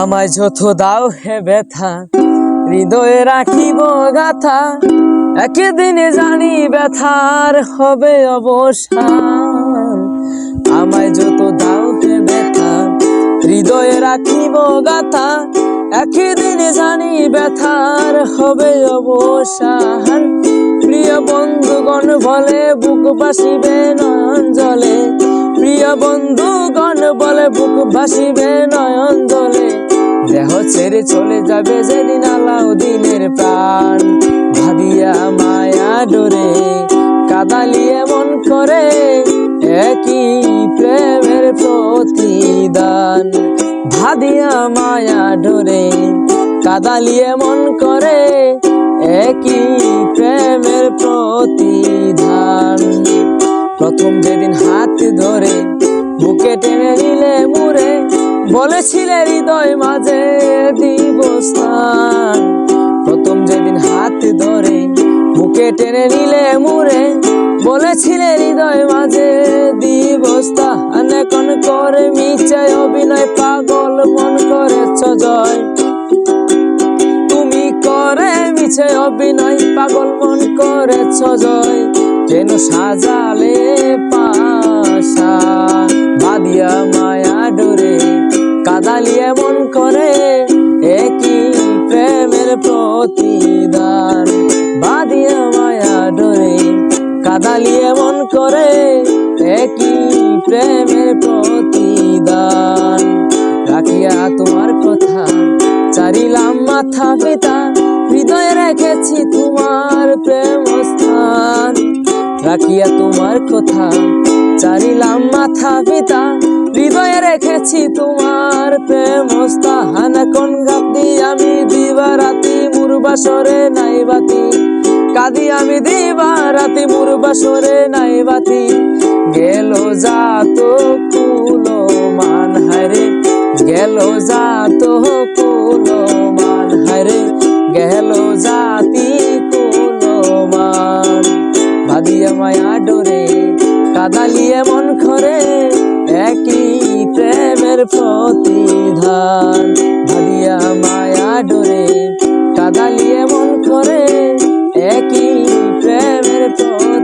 আমায় যত দাও হে ব্যথা, হৃদয়ে রাখিব গাথা, একদিনে জানি ব্যথার হবে অবসান। আমায় যত দাও হে ব্যথা, হৃদয়ে রাখিব গাথা, একদিনে জানি ব্যথার হবে অবসান। প্রিয় বন্ধুগণ, বলে বুক বাসিবে নয়ন জলে। প্রিয় বন্ধুগণ, বলে বুক ভাসিবে নয়ন জলে। দেহ ছেড়ে চলে যাবে যেদিন আলাউদ্দিনের প্রাণ। ভাদিয়া মায়া ডোরে, কাদালিয়ে মন করে, একই প্রেমের প্রতিদান। ভাদিয়া মায়া ডোরে, কাদালিয়ে মন করে, একই প্রেমের প্রতিধান প্রথম যেদিন হাত ধরে, বুকে টেনে বলেছিলে হৃদয় মাঝে দিব স্থান প্রথম যেদিন হাত ধরে বুকে টেনে নিলে মুরে বলেছিলে হৃদয় মাঝে দিব স্থান এখন করে মিচাই অভিনয় পাগল মন করেছ জয়। তুমি করে মিছে অভিনয় পাগল মন করেছ জয়। যেন সাজালে পাশা প্রেমের প্রতিদান। বাদিয়া মায়া ডোরে, কাদালিয়ে মন করে, একই প্রেমের প্রতিদান। রাখিয়া তোমার কথা, চারিলাম মাথা পিতা, হৃদয়ে রেখেছি তোমার প্রেম স্থান রাখিয়া তোমার কথা, চারিলাম মাথা পিতা, হৃদয়ে রেখেছি তোমার প্রেম স্থান কোন গাবদি আমি দিবা রাতি মুরবাসরে নাই বাতি কাদি আমি দিবা রাতি মুরবাসরে নাই বাতি গেল যাত কুলো মান হারে গেল যাত কুলো মান হারে গেল জাতি কুলো মান ভাদিয়া মায়া ডোরে কাদালিয়ে মন করে একই প্রেমের প্রতিধান। করে একই প্রেমের পথ